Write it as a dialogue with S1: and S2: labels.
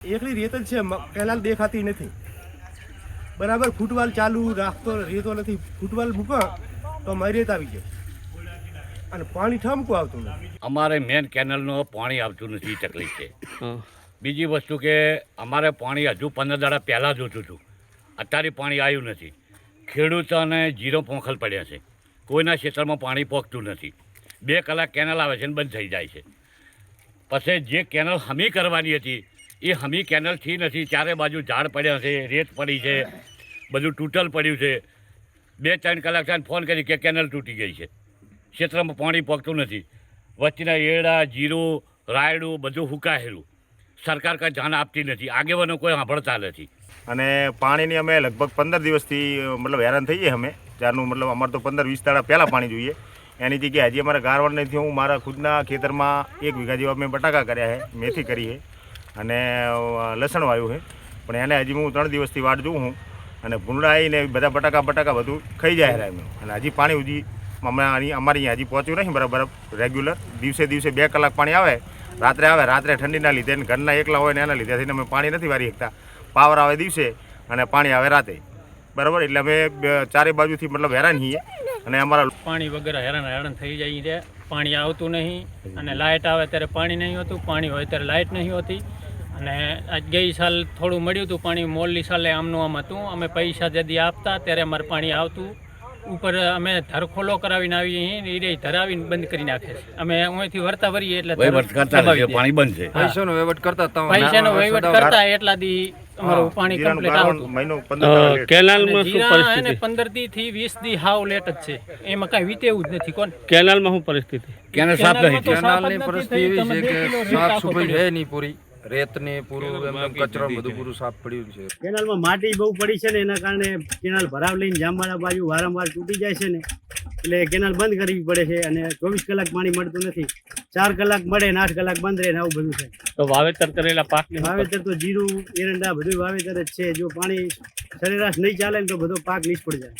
S1: એકલી રેત જ છે કેનાલ દેખાતી નથી. બરાબર ફૂટવાલ ચાલુ રાખતો રેતો નથી. ફૂટવાલ મૂકો તો મારી રેત આવી જાય. અને પાણી ઠમકું આવતું નથી.
S2: અમારે મેન કેનલનો પાણી આવતું નથી તકલીફ છે. બીજી વસ્તુ કે અમારે પાણી હજુ પંદર દાડા પહેલાં જોતું હતું. અત્યારે પાણી આવ્યું નથી. ખેડૂતોને જીરો પોંખલ પડ્યા છે. કોઈના ક્ષેત્રમાં પાણી પહોંચતું નથી. બે કલાક કેનલ આવે છે ને બંધ થઈ જાય છે. પછી જે કેનલ હમી કરવાની હતી એ હમી કેનલ થઈ નથી, ચારે બાજુ ઝાડ પડ્યા છે, રેત પડી છે, બધું તૂટલ પડ્યું છે. બે ત્રણ કલાક થાય ફોન કરી કે કેનલ તૂટી ગઈ છે. ક્ષેત્રમાં પાણી પગતું નથી. વચ્ચેના એડા, જીરું, રાયડું બધું હુકાયેલું. સરકાર કાંઈ ધ્યાન આપતી નથી, આગેવાનો કોઈ સાંભળતા નથી.
S3: અને પાણીની અમે લગભગ પંદર દિવસથી મતલબ હેરાન થઈએ અમે. ત્યારનું મતલબ અમારે તો પંદર વીસ દાડા પહેલાં પાણી જોઈએ. એની જગ્યાએ હજી અમારે ગારવડ નથી હું મારા ખુદના ખેતરમાં એક વીઘા જેવા મેં બટાકા કર્યા છે, મેથી કરી છે. અને લસણ વાવ્યું છે. પણ એને હજી હું ત્રણ દિવસથી વાટ જોઉં છું અને ભૂંડા આવીને બધા બટાકા બટાકા બધું ખાઈ જાય એમ. અને હજી પાણી હજી હમણાં અહીં અમારી અહીંયા હજી પહોંચ્યું નહીં બરાબર, રેગ્યુલર. દિવસે દિવસે બે કલાક પાણી આવે, રાત્રે આવે, રાત્રે ઠંડીના લીધે અને ઘરના એકલા હોય ને એના લીધે અમે પાણી નથી વારી શકતા. પાવર આવે દિવસે અને પાણી આવે રાતે. બરાબર? એટલે અમે ચારે બાજુથી મતલબ હેરાન છીએ. અને અમારા
S4: પાણી વગર હેરાન હેરાન થઈ જાય છે. પાણી આવતું નહીં અને લાઇટ આવે ત્યારે પાણી નહીં હોતું. પાણી હોય ત્યારે લાઇટ નહીં હોતી. અને આજ ગઈ સાલ થોડું મળ્યું હતું પાણી મોલની સાલે આમનું આમ હતું. અમે પૈસા જદી આપતા ત્યારે અમારે પાણી આવતું. ઉપર અમે ધરખોલો કરાવીને આવી એ ધરાવીને બંધ કરી નાખે છે. અમે અહીંથી વરતા ભરીએ એટલે
S2: પાણી બંધ છે.
S5: પૈસાનો વહીવટ કરતા
S4: પૈસાનો વહીવટ કરતા એટલા દી અમારું પાણી કમ્પ્લીટ આવતું.
S6: કેનાલમાં શું પરિસ્થિતિ?
S4: પંદર દી થી વીસ દી હાવ લેટ જ છે. એમાં કાંઈ વીતેવું જ નથી. કોણ?
S6: કેનાલમાં શું પરિસ્થિતિ?
S2: કેનાલ સાફ નથી.
S5: કેનાલની પરિસ્થિતિ એવી છે કે સાફ સફાઈ છે નહીં પૂરી. રેતને પૂરું એમ એમ કચરો બધું પૂરું સાફ પડ્યું છે.
S7: કેનાલમાં માટી બહુ પડી છે ને એના કારણે કેનાલ ભરાવ લઈને જામવાળા બાજુ વારંવાર તૂટી જાય છે ને એટલે કેનાલ બંધ કરવી પડે છે અને ચોવીસ કલાક પાણી મળતું નથી. ચાર કલાક મળે ને આઠ કલાક બંધ રહે ને આવું બધું છે.
S6: તો વાવેતર કરેલા પાક
S7: વાવેતર તો જીરું એરંડા બધું વાવેતર જ છે. જો પાણી સરેરાશ નહીં ચાલે ને તો બધો પાક નિષ્ફળ જાય.